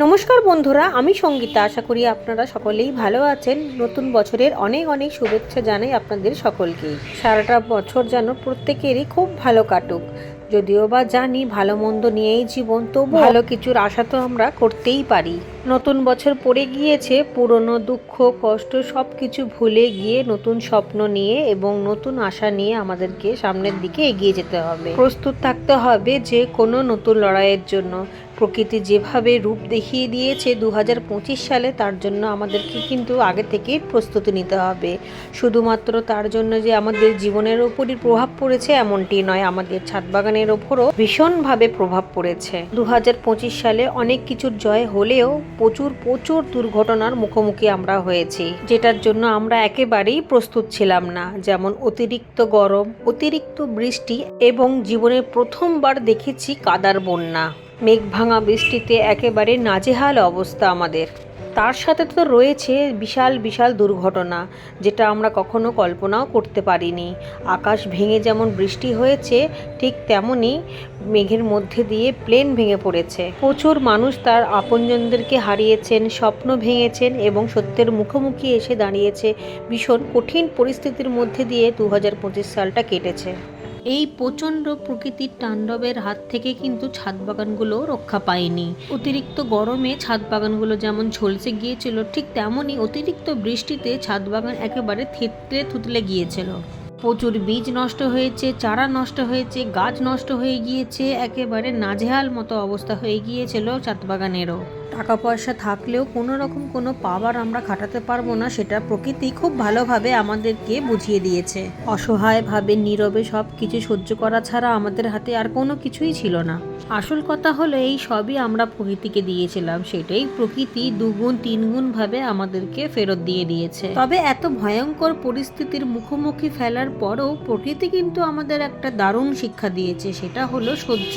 নমস্কার বন্ধুরা, আমি সঙ্গীতা। আশা করি আপনারা সকলেই ভালো আছেন। নতুন বছরের অনেক অনেক শুভেচ্ছা জানাই আপনাদের সকলকেই সারাটা বছর যেন প্রত্যেকেরই খুব ভালো কাটুক। যদিও বা জানি ভালো মন্দ নিয়েই জীবন তবু ভালো কিছুর আশা তো আমরা করতেই পারি। নতুন বছর পড়ে গিয়েছে, পুরনো দুঃখ, কষ্ট সব কিছু ভুলে গিয়ে নতুন স্বপ্ন নিয়ে এবং নতুন আশা নিয়ে আমাদেরকে সামনের দিকে এগিয়ে যেতে হবে। প্রস্তুত থাকতে হবে যে কোনো নতুন লড়াইয়ের জন্য। প্রকৃতি যেভাবে রূপ দেখিয়ে দিয়েছে দু হাজার পঁচিশ সালে, তার জন্য আমাদেরকে কিন্তু আগে থেকেই প্রস্তুতি নিতে হবে। শুধুমাত্র তার জন্য যে আমাদের জীবনের ওপরই প্রভাব পড়েছে, এমনটি নয়, আমাদের ছাদ বাগানের ওপরও ভীষণভাবে প্রভাব পড়েছে। দু হাজার পঁচিশ সালে অনেক কিছুর জয় হলেও প্রচুর প্রচুর দুর্ঘটনার মুখোমুখি আমরা হয়েছি, যেটার জন্য আমরা একেবারেই প্রস্তুত ছিলাম না। যেমন অতিরিক্ত গরম, অতিরিক্ত বৃষ্টি এবং জীবনের প্রথমবার দেখেছি কাদার বন্যা। মেঘ ভাঙা বৃষ্টিতে একেবারে নাজেহাল অবস্থা আমাদের। তার সাথে তো রয়েছে বিশাল বিশাল দুর্ঘটনা, যেটা আমরা কখনো কল্পনাও করতে পারিনি। আকাশ ভেঙে যেমন বৃষ্টি হয়েছে, ঠিক তেমনই মেঘের মধ্যে দিয়ে প্লেন ভেঙে পড়েছে। প্রচুর মানুষ তার আপনজনদেরকে হারিয়েছেন, স্বপ্ন ভেঙেছেন এবং সত্যের মুখোমুখি এসে দাঁড়িয়েছে ভীষণ কঠিন পরিস্থিতির মধ্যে দিয়ে দু হাজার পঁচিশ সালটা কেটেছে। এই প্রচণ্ড প্রকৃতির তাণ্ডবের হাত থেকে কিন্তু ছাদ বাগানগুলো রক্ষা পায়নি। অতিরিক্ত গরমে ছাদ বাগানগুলো যেমন ঝলসে গিয়েছিল, ঠিক তেমনই অতিরিক্ত বৃষ্টিতে ছাদ বাগান একেবারে থেতলে থুতলে গিয়েছিল। প্রচুর বীজ নষ্ট হয়েছে, চারা নষ্ট হয়েছে, গাছ নষ্ট হয়ে গিয়েছে, একেবারে নাজেহাল মতো অবস্থা হয়ে গিয়েছিল ছাদ বাগানেরও টাকা পয়সা থাকলেও কোনো রকম কোনো পাওয়ার আমরা খাটাতে পারব না, সেটা প্রকৃতি খুব ভালোভাবে আমাদেরকে বুঝিয়ে দিয়েছে। অসহায়ভাবে, নীরবে সব কিছু সহ্য করা ছাড়া আমাদের হাতে আর কোনো কিছুই ছিল না। আসল কথা হলো, এই সবই আমরা প্রকৃতিকে দিয়েছিলাম, সেটাই প্রকৃতি দুগুণ, তিনগুণ ভাবে আমাদেরকে ফেরত দিয়ে দিয়েছে। তবে এত ভয়ঙ্কর পরিস্থিতির মুখোমুখি ফেলার পরও প্রকৃতি কিন্তু আমাদের একটা দারুণ শিক্ষা দিয়েছে, সেটা হলো সহ্য।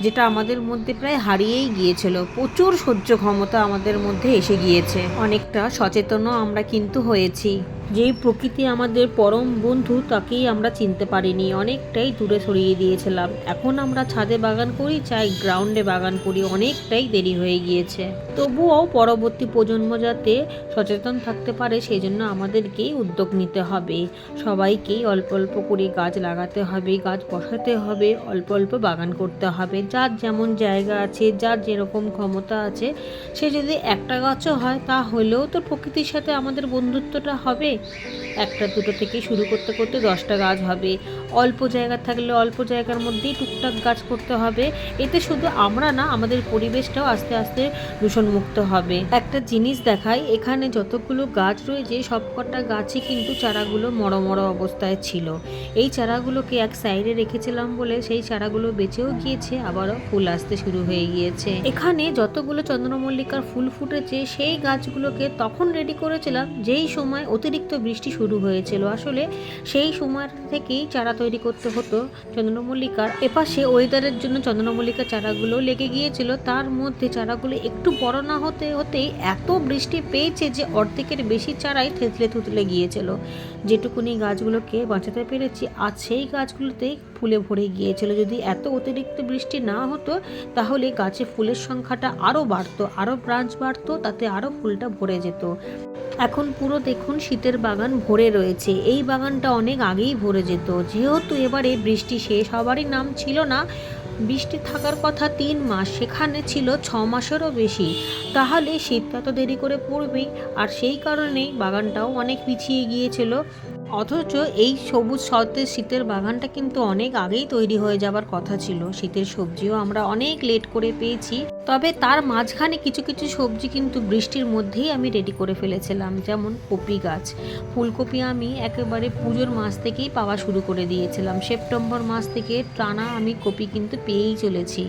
যেটা আমাদের মধ্যে প্রায় হারিয়েই গিয়েছিল। প্রচুর সহ্য ক্ষমতা আমাদের মধ্যে এসে গিয়েছে। অনেকটা সচেতনও আমরা কিন্তু হয়েছি। যেই প্রকৃতি আমাদের পরম বন্ধু, তাকেই আমরা চিনতে পারিনি। অনেকটাই দূরে সরিয়ে দিয়েছিলাম। এখন আমরা ছাদে বাগান করি, চাই গ্রাউন্ডে বাগান করি। অনেকটাই দেরি হয়ে গিয়েছে। তবুও পরবর্তী প্রজন্ম যাতে সচেতন থাকতে পারে সেই জন্য আমাদেরকেই উদ্যোগ নিতে হবে। সবাইকেই অল্প অল্প করে গাছ লাগাতে হবে, গাছ বসাতে হবে, অল্প অল্প বাগান করতে হবে। যার যেমন জায়গা আছে, যার যেরকম ক্ষমতা আছে, সে যদি একটা গাছও হয়, তাহলেও তো প্রকৃতির সাথে আমাদের বন্ধুত্বটা হবে। একটা দুটো থেকে শুরু করতে করতে দশটা গাছ হবে। অল্প জায়গা থাকলে অল্প জায়গার মধ্যেই টুকটাক গাছ করতে হবে। এতে শুধু আমরা না, আমাদের পরিবেশটাও আস্তে আস্তে দূষণমুক্ত হবে। একটা জিনিস দেখাই, এখানে যতগুলো গাছ রয়েছে, সবকটা গাছই কিন্তু চারাগুলো মরো মরো অবস্থায় ছিল। এই চারাগুলোকে এক সাইডে রেখেছিলাম বলে সেই চারাগুলো বেঁচেও গিয়েছে, আবারও ফুল আসতে শুরু হয়ে গিয়েছে। এখানে যতগুলো চন্দ্রমল্লিকার ফুল ফুটেছে, সেই গাছগুলোকে তখন রেডি করেছিলাম, যেই সময় অতিরিক্ত বৃষ্টি শুরু হয়েছিল। আসলে সেই সময় থেকেই চারা তৈরি করতে হতো চন্দ্রমল্লিকার। এপাশে ওয়েদারের জন্য চন্দ্রমল্লিকার চারাগুলো লেগে গিয়েছিল। তার মধ্যে চারাগুলো একটু বড় না হতে হতেই এত বৃষ্টি পেয়েছে যে অর্ধেকের বেশি চারাই থেতলে থুতলে গিয়েছিল। যেটুকুনি গাছগুলোকে বাঁচাতে পেরেছি আর সেই গাছগুলোতেই ফুলে ভরে গিয়েছিল। যদি এত অতিরিক্ত বৃষ্টি না হতো, তাহলে গাছে ফুলের সংখ্যাটা আরও বাড়তো আরও ব্রাঞ্চ বাড়তো, তাতে আরও ফুলটা ভরে যেত। এখন পুরো দেখুন শীতের বাগান ভরে রয়েছে। এই বাগানটা অনেক আগেই ভরে যেত। যেহেতু এবারে বৃষ্টি শেষ হবারই নাম ছিল না, বৃষ্টি থাকার কথা তিন মাস, সেখানে ছিল ছ মাসেরও বেশি। তাহলে শীতটা তো দেরি করে পড়বেই। আর সেই কারণেই বাগানটাও অনেক পিছিয়ে গিয়েছিল। অথচ এই সবুজ সতেজ শীতের বাগানটা কিন্তু অনেক আগেই তৈরি হয়ে যাবার কথা ছিল। শীতের সবজিও আমরা অনেক লেট করে পেয়েছি। তবে তার মাঝখানে কিছু কিছু সবজি কিন্তু বৃষ্টির মধ্যেই আমি রেডি করে ফেলেছিলাম। যেমন কপি গাছ। ফুলকপি আমি একেবারে পুজোর মাস থেকেই পাওয়া শুরু করে দিয়েছিলাম। সেপ্টেম্বর মাস থেকে টানা আমি কপি কিন্তু পেয়েই চলেছি।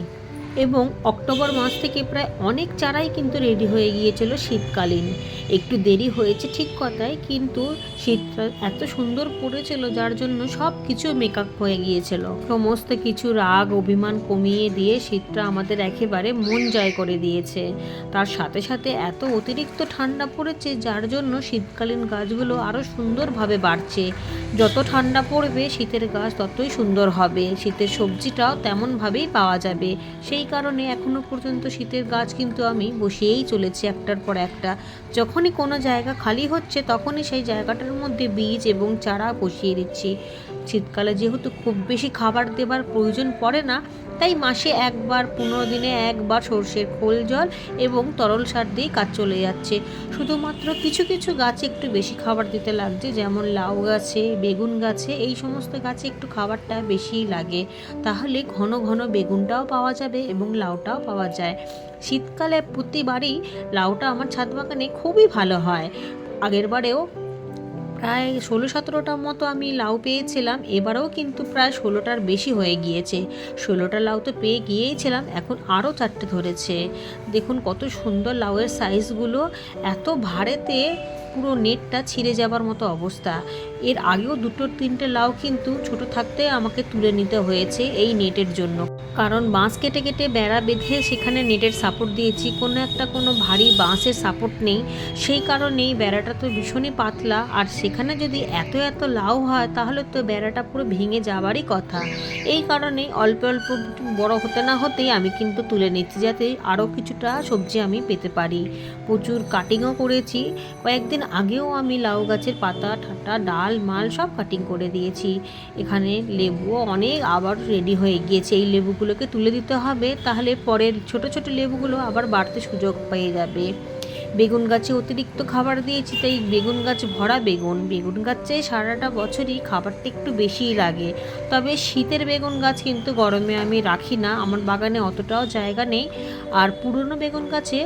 এবং অক্টোবর মাস থেকে প্রায় অনেক চারাই কিন্তু রেডি হয়ে গিয়েছিল শীতকালীন। একটু দেরি হয়েছে ঠিক কথাই কিন্তু শীতটা এত সুন্দর পড়েছিল যার জন্য সব কিছু মেকআপ হয়ে গিয়েছিল। সমস্ত কিছু রাগ, অভিমান কমিয়ে দিয়ে শীতটা আমাদের একেবারে মন জয় করে দিয়েছে। তার সাথে সাথে এত অতিরিক্ত ঠান্ডা পড়েছে যার জন্য শীতকালীন গাছগুলো আরও সুন্দরভাবে বাড়ছে। যত ঠান্ডা পড়বে, শীতের গাছ ততই সুন্দর হবে। শীতের সবজিটাও তেমনভাবেই পাওয়া যাবে। সেই কারণে এখনও পর্যন্ত শীতের গাছ কিন্তু আমি বসিয়েই চলেছি একটার পর একটা। যখনই কোনো জায়গা খালি হচ্ছে, তখনই সেই জায়গাটার মধ্যে বীজ এবং চারা বসিয়ে দিচ্ছি। শীতকালে যেহেতু খুব বেশি খাবার দেবার প্রয়োজন পড়ে না তাই মাসে একবার, পনেরো দিনে একবার সর্ষের খোল জল এবং তরল সার দিয়েই কাজ চলে যাচ্ছে। শুধুমাত্র কিছু কিছু গাছে একটু বেশি খাবার দিতে লাগছে, যেমন লাউ গাছে, বেগুন গাছে, এই সমস্ত গাছে একটু খাবারটা বেশিই লাগে। তাহলে ঘন ঘন বেগুনটাও পাওয়া যাবে এবং লাউটাও পাওয়া যায়। শীতকালে প্রতিবারই লাউটা আমার ছাদ বাগানে খুবই ভালো হয়। আগের বারেও প্রায় ষোলো সতেরোটার মতো আমি লাউ পেয়েছিলাম, এবারেও কিন্তু প্রায় ষোলোটার বেশি হয়ে গিয়েছে। ষোলোটা লাউ তো পেয়ে গিয়েইছিলাম এখন আরও চারটে ধরেছে। দেখুন কত সুন্দর লাউয়ের সাইজগুলো এত ভারেতে পুরো নেটটা ছিঁড়ে যাবার মতো অবস্থা। এর আগেও দুটো তিনটে লাউ কিন্তু ছোট থাকতে আমাকে তুলে নিতে হয়েছে এই নেটের জন্য। কারণ বাঁশ কেটে কেটে বেড়া বেঁধে সেখানে নেটের সাপোর্ট দিয়েছি, কোনো একটা কোনো ভারী বাঁশের সাপোর্ট নেই। সেই কারণেই বেড়াটা তো ভীষণই পাতলা, আর সেখানে যদি এত এত লাউ হয়, তাহলে তো বেড়াটা পুরো ভেঙে যাবারই কথা। এই কারণে অল্প অল্প বড় হতে না হতেই আমি কিন্তু তুলে নিচ্ছি, যাতে আরও কিছুটা সবজি আমি পেতে পারি। প্রচুর কাটিংও করেছি। কয়েকদিন আগেও আমি লাউ গাছের পাতা ঠাটা ডাল, মাল সব কাটিং করে দিয়েছি। এখানে লেবুও অনেক আবার রেডি হয়ে গিয়েছে। এই লেবুগুলোকে তুলে দিতে হবে, তাহলে পরের ছোট ছোট লেবুগুলো আবার বাড়তে সুযোগ পেয়ে যাবে। বেগুন গাছে অতিরিক্ত খাবার দিয়েছি, তাই বেগুন গাছ ভরা বেগুন। বেগুন গাছে সারাটা বছরই খাবারটা একটু বেশিই লাগে। তবে শীতের বেগুন গাছ কিন্তু গরমে আমি রাখি না, আমার বাগানে অতটাও জায়গা নেই। আর পুরনো বেগুন গাছে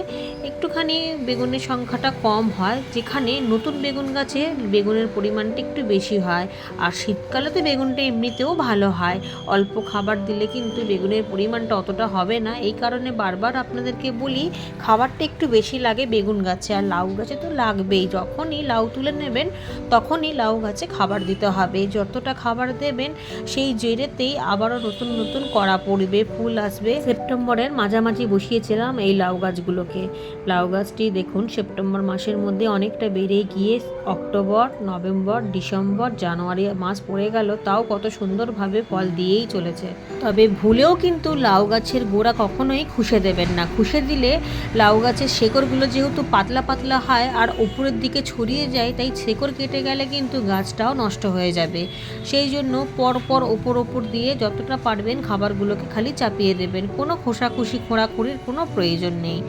একটুখানি বেগুনের সংখ্যাটা কম হয়, যেখানে নতুন বেগুন গাছে বেগুনের পরিমাণটা একটু বেশি হয়। আর শীতকালে তো বেগুনটা এমনিতেও ভালো হয়। অল্প খাবার দিলে কিন্তু বেগুনের পরিমাণটা অতটা হবে না। এই কারণে বারবার আপনাদেরকে বলি, খাবারটা একটু বেশি লাগে, বেগুন গাছে আর লাউ গাছে তো লাগবেই। যখনই লাউ তুলে নেবেন, তখনই লাউ গাছে খাবার দিতে হবে। যতটা খাবার দেবেন, সেই জেরেতেই আবারও নতুন নতুন করা পড়বে, ফুল আসবে। সেপ্টেম্বরের মাঝামাঝি বসিয়েছিলাম এই লাউ গাছগুলোকে। লাউ গাছটি দেখুন, সেপ্টেম্বর মাসের মধ্যে অনেকটা বেড়ে গিয়ে অক্টোবর, নভেম্বর, ডিসেম্বর, জানুয়ারি মাস পড়ে গেল, তাও কত সুন্দরভাবে ফল দিয়েই চলেছে। তবে ভুলেও কিন্তু লাউ গাছের গোড়া কখনোই খুশে দেবেন না। খুশে দিলে লাউ গাছের শেকড়গুলো যেহেতু পাতলা পাতলা হয় আর ওপরের দিকে ছড়িয়ে যায়, তাই শেকড় কেটে গেলে কিন্তু গাছটাও নষ্ট হয়ে যাবে। সেই জন্য পর পর ওপর ওপর দিয়ে যতটা পারবেন খাবারগুলোকে খালি চাপিয়ে দেবেন। কোনো খোসাখুশি, খোঁড়াখুড়ির কোনো প্রয়োজন নেই।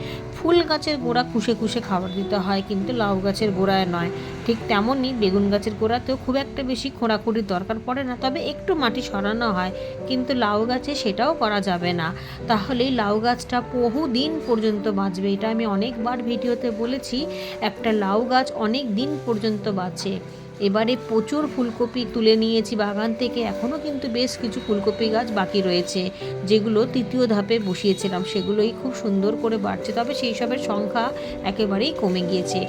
ফুল গাছের গোড়া খুশে খুশে খাবার দিতে হয়, কিন্তু লাউ গাছের গোড়ায় নয়। ঠিক তেমনই বেগুন গাছের গোড়াতেও খুব একটা বেশি খোঁড়াখুড়ির দরকার পড়ে না, তবে একটু মাটি সরানো হয়, কিন্তু লাউ গাছে সেটাও করা যাবে না। তাহলেই লাউ গাছটা বহু দিন পর্যন্ত বাঁচবে, এটা আমি অনেকবার ভিডিওতে বলেছি, একটা লাউ গাছ অনেক দিন পর্যন্ত বাঁচে। এবারে প্রচুর ফুলকপি তুলে নিয়েছি বাগান থেকে। এখনও কিন্তু বেশ কিছু ফুলকপি গাছ বাকি রয়েছে, যেগুলো তৃতীয় ধাপে বসিয়েছিলাম। সেগুলোই খুব সুন্দর করে বাড়ছে, তবে সেই সবের সংখ্যা একেবারেই কমে গিয়েছে।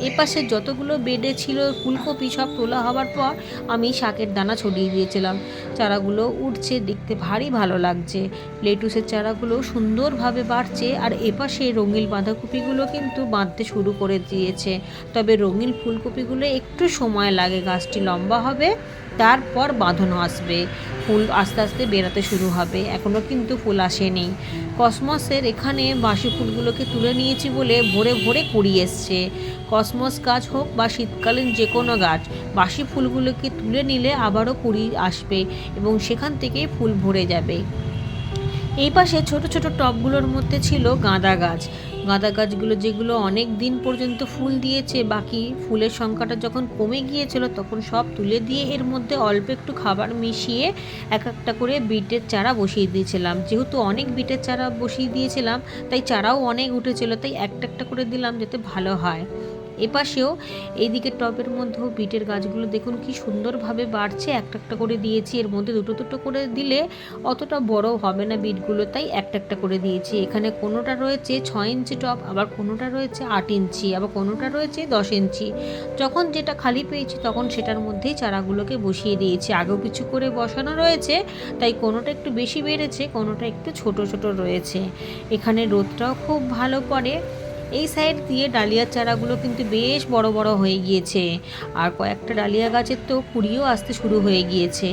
এপাশে যতগুলো বেডে ছিল ফুলকপি সব তোলা হওয়ার পর আমি শাকের দানা ছড়িয়ে দিয়েছিলাম। চারাগুলো উঠছে, দেখতে ভারী ভালো লাগছে। লেটুসের চারাগুলো সুন্দরভাবে বাড়ছে আর এপাশে রঙিন বাঁধাকপিগুলো কিন্তু বাঁধতে শুরু করে দিয়েছে। তবে রঙিন ফুলকপিগুলো একটু সময় লাগে, গাছটি লম্বা হবে, তারপর বাঁধানো আসবে। ফুল আস্তে আস্তে বেরাতে শুরু হবে। এখনও কিন্তু ফুল আসেনি। কসমসের এখানে বাসি ফুলগুলোকে তুলে নিয়েছি বলে ভোরে ভোরে কুড়ি এসছে। কসমস গাছ হোক বা শীতকালীন যে কোনো গাছ, বাসি ফুলগুলোকে তুলে নিলে আবারও কুড়ি আসবে এবং সেখান থেকে ফুল ভরে যাবে। এই পাশে ছোট ছোট টবগুলোর মধ্যে ছিল গাঁদা গাছ। গাঁদা গাছগুলো যেগুলো অনেক দিন পর্যন্ত ফুল দিয়েছে, বাকি ফুলের সংখ্যাটা যখন কমে গিয়েছিল তখন সব তুলে দিয়ে এর মধ্যে অল্প একটু খাবার মিশিয়ে এক একটা করে বিটের চারা বসিয়ে দিয়েছিলাম। যেহেতু অনেক বিটের চারা বসিয়ে দিয়েছিলাম, তাই চারাও অনেক উঠেছিল, তাই একটা একটা করে দিলাম যাতে ভালো হয়। এপাশেও এইদিকে টবের মধ্যেও বিটের গাছগুলো দেখুন কি সুন্দরভাবে বাড়ছে। একটা একটা করে দিয়েছি, এর মধ্যে দুটো দুটো করে দিলে অতটা বড় হবে না বিটগুলো। তাই একটা একটা করে দিয়েছি। এখানে কোনোটা রয়েছে ছয় ইঞ্চি টপ আবার কোনোটা রয়েছে আট ইঞ্চি, আবার কোনোটা রয়েছে দশ ইঞ্চি। যখন যেটা খালি পেয়েছি তখন সেটার মধ্যেই চারাগুলোকে বসিয়ে দিয়েছি। আগেও কিছু করে বসানো রয়েছে, তাই কোনোটা একটু বেশি বেড়েছে, কোনোটা একটু ছোট ছোট রয়েছে। এখানে রোদটাও খুব ভালো পড়ে। এই সাইড দিয়ে ডালিয়ার চারাগুলো কিন্তু বেশ বড় বড় হয়ে গিয়েছে। আর কয়েকটা ডালিয়া গাছের তো কুড়িও আসতে শুরু হয়ে গিয়েছে।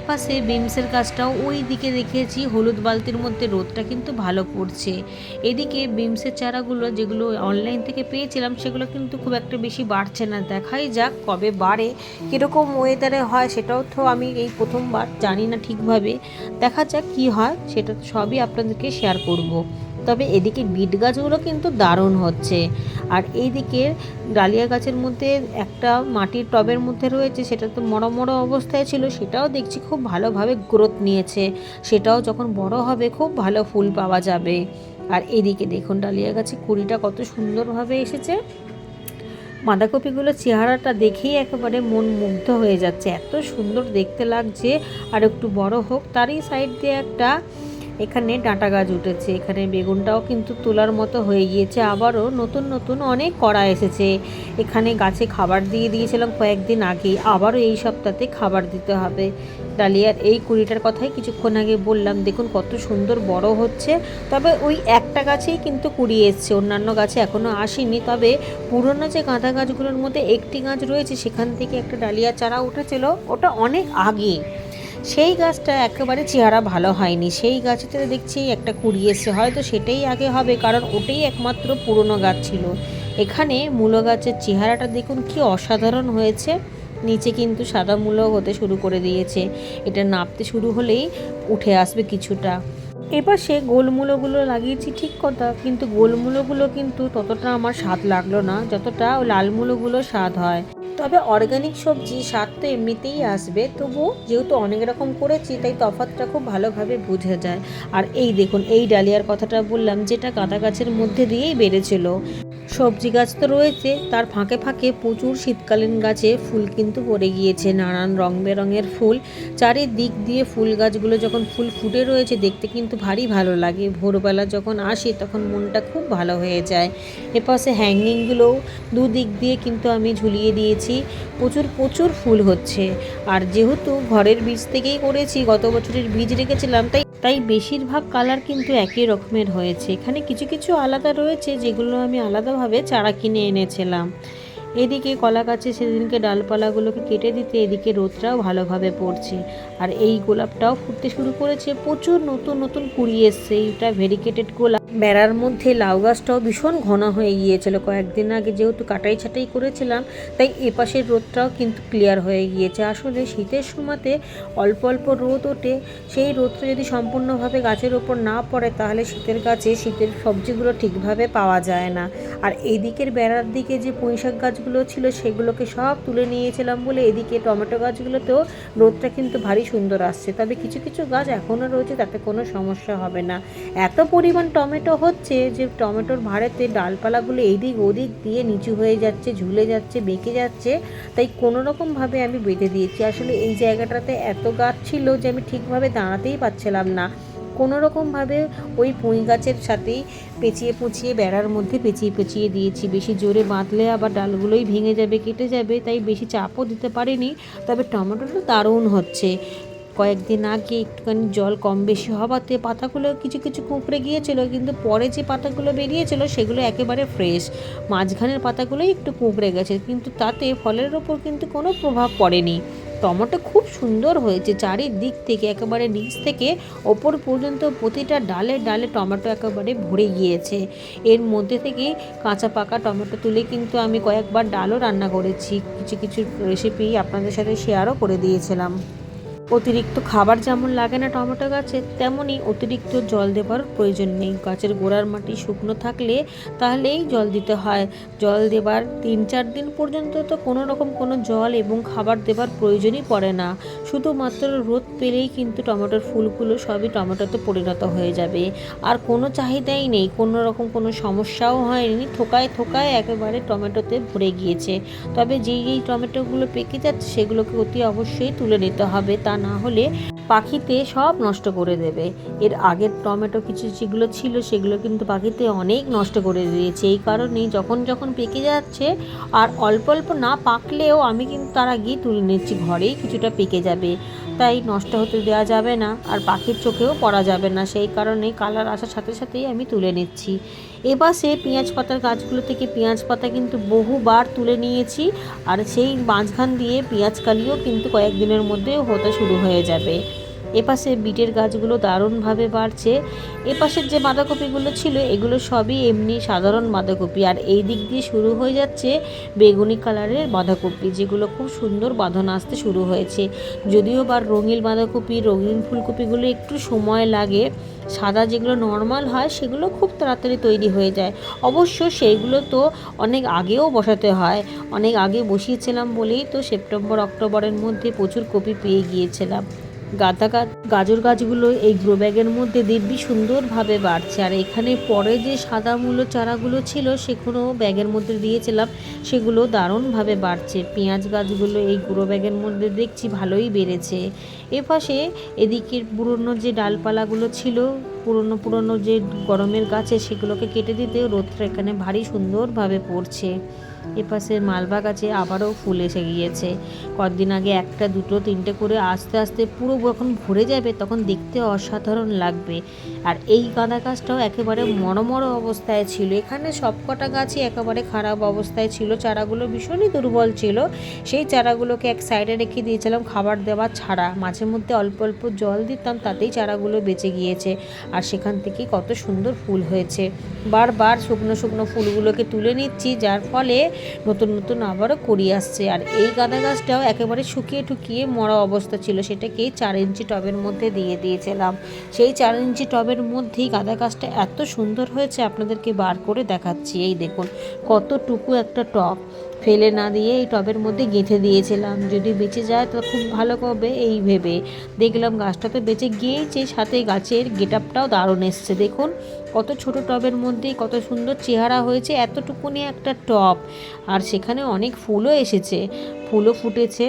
এপাশে বিমসের গাছটাও ওই দিকে দেখেছি, হলুদ বালতির মধ্যে রোদটা কিন্তু ভালো পড়ছে। এদিকে বিমসের চারাগুলো যেগুলো অনলাইন থেকে পেয়েছিলাম, সেগুলো কিন্তু খুব একটা বেশি বাড়ছে না। দেখাই যাক কবে বাড়ে, কীরকম ওয়েদারে হয় সেটাও তো আমি এই প্রথমবার জানি না ঠিকভাবে। দেখা যাক কি হয়, সেটা সবই আপনাদেরকে শেয়ার করব। তবে এদিকে বিট গাছগুলো কিন্তু দারুণ হচ্ছে। আর এইদিকে ডালিয়া গাছের মধ্যে একটা মাটির টবের মধ্যে রয়েছে, সেটা তো মড়ো মড়ো অবস্থায় ছিল, সেটাও দেখছি খুব ভালোভাবে গ্রোথ নিয়েছে। সেটাও যখন বড় হবে খুব ভালো ফুল পাওয়া যাবে। আর এদিকে দেখুন ডালিয়া গাছে কুড়িটা কত সুন্দরভাবে এসেছে। বাঁধাকপিগুলোর চেহারাটা দেখেই একেবারে মন মুগ্ধ হয়ে যাচ্ছে। এত সুন্দর দেখতে লাগছে, আর একটু বড় হোক, তারই সাইড দিয়ে একটা এখানে ডাঁটা গাছ উঠেছে, এখানে বেগুনটাও কিন্তু তোলার মতো হয়ে গিয়েছে, আবারও নতুন নতুন অনেক কড়া এসেছে। এখানে গাছে খাবার দিয়ে দিয়েছিলাম কয়েকদিন আগে আবারও এই সপ্তাহে খাবার দিতে হবে। ডালিয়ার এই কুড়িটার কথাই কিছুক্ষণ আগে বললাম, দেখুন কত সুন্দর বড় হচ্ছে, তবে ওই একটা গাছেই কিন্তু কুড়ি এসছে, অন্যান্য গাছে এখনও আসেনি, তবে পুরনো যে গাঁদা গাছগুলোর মধ্যে একটি গাছ রয়েছে, সেখান থেকে একটা ডালিয়া চারা উঠেছিল, ওটা অনেক আগে। সেই গাছটা একেবারে চেহারা ভালো হয়নি। সেই গাছতে দেখছি একটা কুড়ি এসছে। হয়তো সেটাই আগে হবে, কারণ ওটাই একমাত্র পুরনো গাছ ছিল। এখানে মূলো গাছের চেহারাটা দেখুন কি অসাধারণ হয়েছে। নিচে কিন্তু সাদা মূলো হতে শুরু করে দিয়েছে। এটা নাপতে শুরু হলেই উঠে আসবে কিছুটা। এপাশে গোলমূলগুলো লাগিয়েছি ঠিক কথা, কিন্তু গোলমূলগুলো কিন্তু ততটা আমার স্বাদ লাগল না, যতটা লাল মূলগুলো স্বাদ হয়। তবে অর্গানিক সবজি স্বাদ তো এমনিতেই আসবে তবু যেহেতু অনেক রকম করেছি, তাই তফাতটা খুব ভালোভাবে বোঝা যায়। আর এই দেখুন, এই ডালিয়ার কথাটা বললাম, যেটা কাঁদা গাছের মধ্যে দিয়েই বেড়েছিল। সবজি গাছ তো রয়েছে, তার ফাঁকে ফাঁকে প্রচুর শীতকালীন গাছে ফুল কিন্তু পড়ে গিয়েছে, নানান রং বেরঙের ফুল। চারিদিক দিয়ে ফুল গাছগুলো যখন ফুল ফুটে রয়েছে, দেখতে কিন্তু ভারী ভালো লাগে। ভোরবেলা যখন আসে, তখন মনটা খুব ভালো হয়ে যায়। এপাশে হ্যাঙ্গিংগুলোও দুদিক দিয়ে কিন্তু আমি ঝুলিয়ে দিয়েছি। প্রচুর প্রচুর ফুল হচ্ছে। আর যেহেতু ঘরের বীজ থেকেই করেছি, গত বছরের বীজ রেখেছিলাম, তাই তাই বেশিরভাগ কালার কিন্তু একই রকমের হয়েছে। এখানে কিছু কিছু আলাদা রয়েছে, যেগুলো আমি আলাদাভাবে চারা কিনে এনেছিলাম। এদিকে কলা গাছে সেদিনকে ডালপালাগুলোকে কেটে দিতে এদিকে রোদটাও ভালোভাবে পড়ছে। আর এই গোলাপটাও ফুটতে শুরু করেছে। প্রচুর নতুন নতুন কুড়ি এসছে। এইটা ভেরিকেটেড গোলাপ। বেড়ার মধ্যে লাউ গাছটাও ভীষণ ঘন হয়ে গিয়েছিল। কয়েকদিন আগে যেহেতু কাটাই ছাটাই করেছিলাম, তাই এপাশের রোদটাও কিন্তু ক্লিয়ার হয়ে গিয়েছে। আসলে শীতের সময়তে অল্প অল্প রোদ ওঠে। সেই রোদটা যদি সম্পূর্ণভাবে গাছের ওপর না পড়ে, তাহলে শীতের গাছে শীতের সবজিগুলো ঠিকভাবে পাওয়া যায় না। আর এই দিকের বেড়ার দিকে যে পুঁইশাক গাছগুলো ছিল, সেগুলোকে সব তুলে নিয়েছিলাম বলে এদিকে টমেটো গাছগুলোতেও রোদটা কিন্তু ভারী সুন্দর আসছে। তবে কিছু কিছু গাছ এখনও রয়েছে, তাতে কোনো সমস্যা হবে না। এত পরিমাণ টমেটো হচ্ছে যে টমেটোর ভাড়েতে ডালপালাগুলো এদিক ওদিক দিয়ে নিচু হয়ে যাচ্ছে, ঝুলে যাচ্ছে, বেঁকে যাচ্ছে, তাই কোনো রকমভাবে আমি বেঁধে দিয়েছি। আসলে এই জায়গাটাতে এত গাছ ছিল যে আমি ঠিকভাবে দাঁড়াতেই পারছিলাম না। কোনো রকমভাবে ওই পুঁই গাছের সাথেই পেঁচিয়ে পুঁচিয়ে বেড়ার মধ্যে পেঁচিয়ে পেঁচিয়ে দিয়েছি। বেশি জোরে বাঁধলে আবার ডালগুলোই ভেঙে যাবে, কেটে যাবে, তাই বেশি চাপও দিতে পারিনি। তবে টমেটোটা দারুণ হচ্ছে। কয়েকদিন আগে একটুখানি জল কম বেশি হওয়াতে পাতাগুলো কিছু কিছু কুঁকড়ে গিয়েছিল, কিন্তু পরে যে পাতাগুলো বেরিয়েছিল সেগুলো একেবারে ফ্রেশ। মাঝখানের পাতাগুলোই একটু কুঁকড়ে গেছে, কিন্তু তাতে ফলের ওপর কিন্তু কোনো প্রভাব পড়েনি। টমেটো খুব সুন্দর হয়েছে। চারিদিক থেকে একেবারে নিচ থেকে ওপর পর্যন্ত প্রতিটা ডালে ডালে টমেটো একেবারে ভরে গিয়েছে। এর মধ্যে থেকে কাঁচা পাকা টমেটো তুলে কিন্তু আমি কয়েকবার ডালও রান্না করেছি। কিছু কিছু রেসিপি আপনাদের সাথে শেয়ারও করে দিয়েছিলাম। অতিরিক্ত খাবার যেমন লাগে না টমেটো গাছে তেমনই অতিরিক্ত জল দেবার প্রয়োজন নেই। গাছের গোড়ার মাটি শুকনো থাকলে তাহলেই জল দিতে হয়। জল দেবার তিন চার দিন পর্যন্ত তো কোনো রকম কোনো জল এবং খাবার দেবার প্রয়োজনই পড়ে না। শুধুমাত্র রোদ পেলেই কিন্তু টমেটোর ফুলগুলো সবই টমেটোতে পরিণত হয়ে যাবে। আর কোনো চাহিদাই নেই, কোনো রকম কোনো সমস্যাও হয়নি। থোকায় থোকায় একেবারে টমেটোতে ভরে গিয়েছে। তবে যেই এই টমেটোগুলো পেকে যাচ্ছে, সেগুলোকে অতি অবশ্যই তুলে নিতে হবে। তা না হলে পাখিতে সব নষ্ট করে দেবে। এর আগের টমেটো কিছু যেগুলো ছিল, সেগুলো কিন্তু পাখিতে অনেক নষ্ট করে দিয়েছে। এই কারণেই যখন যখন পেকে যাচ্ছে আর অল্প অল্প না পাকলেও আমি কিন্তু তার আগেই তুলে নিচ্ছি, ঘরেই কিছুটা পেকে যাবে। তাই নষ্ট হতে দেওয়া যাবে না, আর পাখির চোখেও পড়া যাবে না। সেই কারণে কালার আসার সাথে সাথেই আমি তুলে নিচ্ছি। এবার সে পেঁয়াজ পাতার গাছগুলো থেকে পেঁয়াজ পাতা কিন্তু বহুবার তুলে নিয়েছি, আর সেই মাঝখান দিয়ে পেঁয়াজ কালিও কিন্তু কয়েকদিনের মধ্যে হতে শুরু হয়ে যাবে। এপাশে বিটের গাছগুলো দারুণভাবে বাড়ছে। এপাশের যে বাঁধাকপিগুলো ছিল, এগুলো সবই এমনি সাধারণ বাঁধাকপি। আর এই দিক দিয়ে শুরু হয়ে যাচ্ছে বেগুনি কালারের বাঁধাকপি, যেগুলো খুব সুন্দর বাঁধন আসতে শুরু হয়েছে। যদিও বা রঙিন বাঁধাকপি, রঙিন ফুলকপিগুলো একটু সময় লাগে, সাদা যেগুলো নর্মাল হয়, সেগুলো খুব তাড়াতাড়ি তৈরি হয়ে যায়। অবশ্য সেইগুলো তো অনেক আগেও বসাতে হয়। অনেক আগে বসিয়েছিলাম বলেই তো সেপ্টেম্বর অক্টোবরের মধ্যে প্রচুর কপি পেয়ে গিয়েছিলাম। গাঁদা গাজর গাছগুলো এই গ্রো ব্যাগের মধ্যে দিব্যি সুন্দরভাবে বাড়ছে। আর এখানে পরে যে সাদা মূলো চারাগুলো ছিল সেগুলো ব্যাগের মধ্যে দিয়েছিলাম। সেগুলো দারুণভাবে বাড়ছে। পেঁয়াজ গাছগুলো এই গ্রো ব্যাগের মধ্যে দেখছি ভালোই বেড়েছে। এপাশে এদিকের পুরনো যে ডালপালাগুলো ছিল, পুরনো পুরনো যে গরমের গাছে সেগুলোকে কেটে দিতে রোদটা এখানে ভারী সুন্দরভাবে পড়ছে। এপাশে মালবা গাছে আবারও ফুল এসে গিয়েছে। কদিন আগে একটা, দুটো, তিনটে করে আস্তে আস্তে পুরো যখন ভরে যাবে তখন দেখতে অসাধারণ লাগবে। আর এই গাঁদা গাছটাও একেবারে মরমর অবস্থায় ছিল। এখানে সবকটা গাছই একেবারে খারাপ অবস্থায় ছিল। চারাগুলো ভীষণই দুর্বল ছিল। সেই চারাগুলোকে এক সাইডে রেখে দিয়েছিলাম খাবার দেওয়া ছাড়া। মাঝে মধ্যে অল্প অল্প জল দিতাম, তাতেই চারাগুলো বেঁচে গিয়েছে। আর সেখান থেকে কত সুন্দর ফুল হয়েছে। বারবার শুকনো শুকনো ফুলগুলোকে তুলে নিচ্ছি, যার ফলে নতুন নতুন আবারও করি আসছে। আর এই গাঁদা গাছটাও একেবারে শুকিয়ে ঠুকিয়ে মরা অবস্থা ছিল। সেটাকেই চার ইঞ্চি টবের মধ্যে দিয়ে দিয়েছিলাম। সেই চার ইঞ্চি টবের মধ্যেই গাঁদা গাছটা এত সুন্দর হয়েছে, আপনাদেরকে বার করে দেখাচ্ছি। এই দেখুন, কতটুকু একটা টব। ফেলে না দিয়ে এই টবের মধ্যে গেঁথে দিয়েছিলাম। যদি বেঁচে যায় তো খুব ভালো হবে এই ভেবে। দেখলাম গাছটা তো বেঁচে গিয়েছে, সাথে গাছের গেট আপটাও দারুণ এসছে। দেখুন, কত ছোট টবের মধ্যে কত সুন্দর চেহারা হয়েছে, এতটুকুনি একটা টব। আর সেখানে অনেক ফুলও এসেছে। ফুলও ফুটেছে।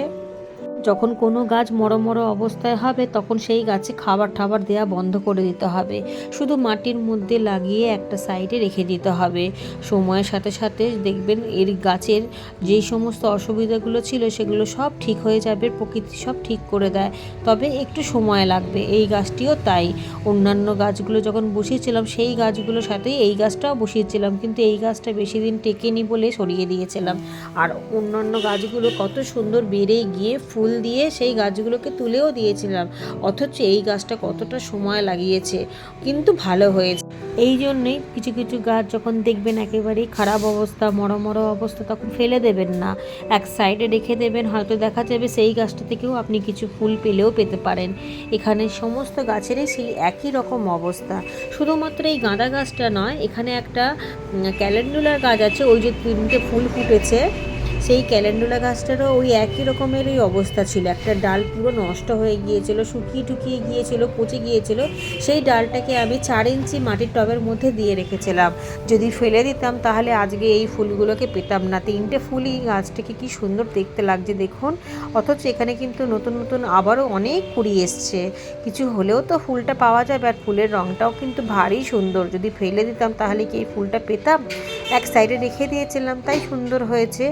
যখন কোনো গাছ মরো মরো অবস্থায় হবে, তখন সেই গাছে খাবার টাবার দেওয়া বন্ধ করে দিতে হবে। শুধু মাটির মধ্যে লাগিয়ে একটা সাইডে রেখে দিতে হবে। সময়ের সাথে সাথে দেখবেন এর গাছের যেই সমস্ত অসুবিধাগুলো ছিল, সেগুলো সব ঠিক হয়ে যাবে, প্রকৃতি সব ঠিক করে দেয়। তবে একটু সময় লাগবে, এই গাছটিও তাই। অন্যান্য গাছগুলো যখন বসিয়েছিলাম, সেই গাছগুলোর সাথেই এই গাছটাও বসিয়েছিলাম, কিন্তু এই গাছটা বেশি দিন টেকেনি বলে সরিয়ে দিয়েছিলাম। আর অন্যান্য গাছগুলো কত সুন্দর বেড়ে গিয়ে ফুল দিয়ে সেই গাছগুলোকে তুলেও দিয়েছিলাম। অথচ এই গাছটা কতটা সময় লাগিয়েছে। কিন্তু ভালো হয়েছে। এই জন্যেই কিছু কিছু গাছ যখন দেখবেন একেবারেই খারাপ অবস্থা মরো মরো অবস্থা, তখন ফেলে দেবেন না। এক সাইডে রেখে দেবেন, হয়তো দেখা যাবে সেই গাছটা থেকেও আপনি কিছু ফুল পেলেও পেতে পারেন। এখানে সমস্ত গাছেরই সেই একই রকম অবস্থা। শুধুমাত্র এই গাঁদা গাছটা নয়, এখানে একটা ক্যালেন্ডুলার গাছ আছে, ওই যে তিনটে ফুল ফুটেছে। সেই ক্যালেন্ডুলা গাছটারও ওই একই রকমেরই অবস্থা ছিল। একটা ডাল পুরো নষ্ট হয়ে গিয়েছিল, শুকিয়ে টুকিয়ে গিয়েছিল, পচে গিয়েছিল। সেই ডালটাকে আমি চার ইঞ্চি মাটির টবের মধ্যে দিয়ে রেখেছিলাম। যদি ফেলে দিতাম তাহলে আজকে এই ফুলগুলোকে পেতাম না। তিনটে ফুলই গাছটাকে কি সুন্দর দেখতে লাগছে দেখুন। অথচ এখানে কিন্তু নতুন নতুন আবারও অনেক কুড়ি এসছে। কিছু হলেও তো ফুলটা পাওয়া যাবে আর ফুলের রঙটাও কিন্তু ভারী সুন্দর। যদি ফেলে দিতাম তাহলে কি এই ফুলটা পেতাম? এক সাইডে রেখে দিয়েছিলাম, তাই সুন্দর হয়েছে।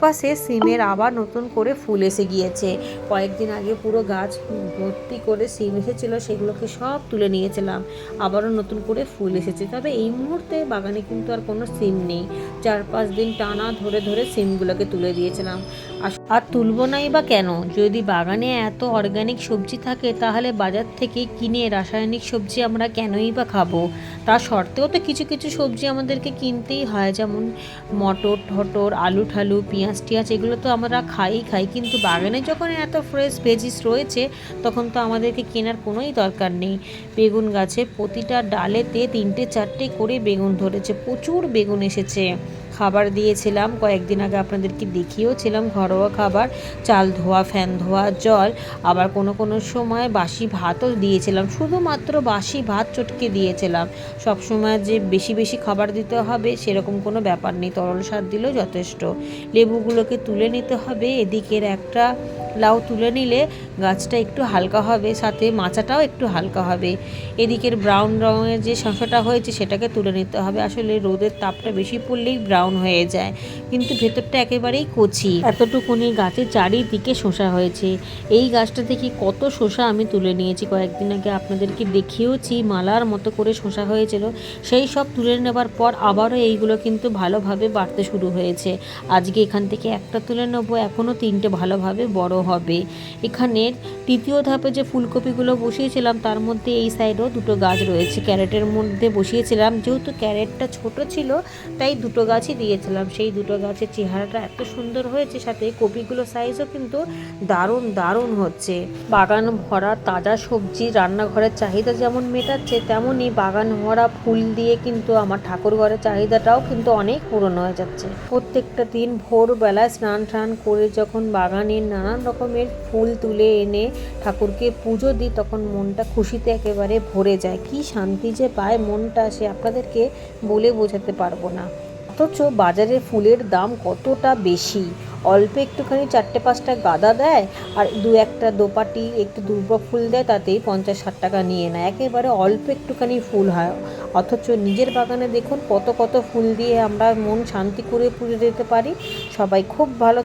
এপাশে সিমের আবার নতুন করে ফুল এসে গিয়েছে। কয়েকদিন আগে পুরো গাছ ভর্তি করে সিম এসেছিল, সেগুলোকে সব তুলে নিয়েছিলাম। আবারও নতুন করে ফুল এসেছে। তবে এই মুহূর্তে বাগানে কিন্তু আর কোনো সিম নেই। চার পাঁচ দিন টানা ধরে ধরে সিমগুলোকে তুলে দিয়েছিলাম। আর তুলব নাই বা কেন? যদি বাগানে এত অর্গানিক সবজি থাকে, তাহলে বাজার থেকে কিনে রাসায়নিক সবজি আমরা কেনই বা খাব? তা সত্ত্বেও তো কিছু কিছু সবজি আমাদেরকে কিনতেই হয়, যেমন মটর, ঠটর, আলু ঠালু, পেঁয়াজ টিয়াজ, এগুলো তো আমরা খাই খাই। কিন্তু বাগানে যখন এত ফ্রেশ ভেজিস রয়েছে, তখন তো আমাদেরকে কেনার কোনোই দরকার নেই। বেগুন গাছে প্রতিটা ডালেতে তিনটে, চারটে করে বেগুন ধরেছে। প্রচুর বেগুন এসেছে। খাবার দিয়েছিলাম। কয়েকদিন আগে আপনাদেরকে দেখিয়েওছিলাম ঘরোয়া খাবার, চাল ধোয়া, ফ্যান ধোয়া, জল। আবার কোনো কোনো সময় বাসি ভাতও দিয়েছিলাম। শুধুমাত্র বাসি ভাত চটকে দিয়েছিলাম। সব সময় যে বেশি বেশি খাবার দিতে হবে সেরকম কোনো ব্যাপার নেই। তরল সার দিলেও যথেষ্ট। লেবুগুলোকে তুলে নিতে হবে। এদিকের একটা লাউ তুলে নিলে গাছটা একটু হালকা হবে, সাথে মাচাটাও একটু হালকা হবে। এদিকের ব্রাউন রঙের যে শসাটা হয়েছে সেটাকে তুলে নিতে হবে। আসলে রোদের তাপটা বেশি পড়লেই ব্রাউন ব্রাউন হয়ে যায়। কিন্তু ভেতরটা একেবারেই কচি। এতটুকুনি গাছের চারিদিকে শসা হয়েছে। এই গাছটা থেকে কত শসা আমি তুলে নিয়েছি। কয়েকদিন আগে আপনাদেরকে দেখিয়েওছি, মালার মতো করে শসা হয়েছিল। সেই সব তুলে নেবার পর আবারও এইগুলো কিন্তু ভালোভাবে বাড়তে শুরু হয়েছে। আজকে এখান থেকে একটা তুলে নেব, এখনও তিনটে ভালোভাবে বড় হবে। এখানের তৃতীয় ধাপে যে ফুলকপিগুলো বসিয়েছিলাম, তার মধ্যে এই সাইডেও দুটো গাছ রয়েছে। ক্যারেটের মধ্যে বসিয়েছিলাম। যেহেতু ক্যারেটটা ছোট ছিল, তাই দুটো গাছই দিয়েছিলাম। সেই দুটো গাছের চেহারাটা এত সুন্দর হয়েছে, সাথে কপিগুলো সাইজও কিন্তু দারুণ দারুণ হচ্ছে। বাগান ভরা তাজা সবজি, রান্নাঘরের চাহিদা যেমন মেটাচ্ছে তেমনই বাগান ভরা ফুল দিয়ে কিন্তু আমার ঠাকুর ঘরের চাহিদাটাও কিন্তু অনেক পূরণ হয়ে যাচ্ছে। প্রত্যেকটা দিন ভোরবেলায় স্নান টান করে যখন বাগানের নানান রকমের ফুল তুলে এনে ঠাকুরকে পুজো দিই, তখন মনটা খুশিতে একেবারে ভরে যায়। কি শান্তি যে পায় মনটা সে আপনাদেরকে বলে বোঝাতে পারব না। অথচ বাজারে ফুলের দাম কতটা বেশি? অল্প একটুখানি চারটে পাঁচটা গাদা দেয় আর দু একটা দোপাটি একটু দুর্বা ফুল দেয়, তাতেই পঞ্চাশ ষাট টাকা নিয়ে নেয়। একেবারে অল্প একটুখানি ফুল হয়। অথচ নিজের বাগানে দেখুন কত কত ফুল দিয়ে আমরা মন শান্তি করে পুজো দিতে পারি। সবাই খুব ভালো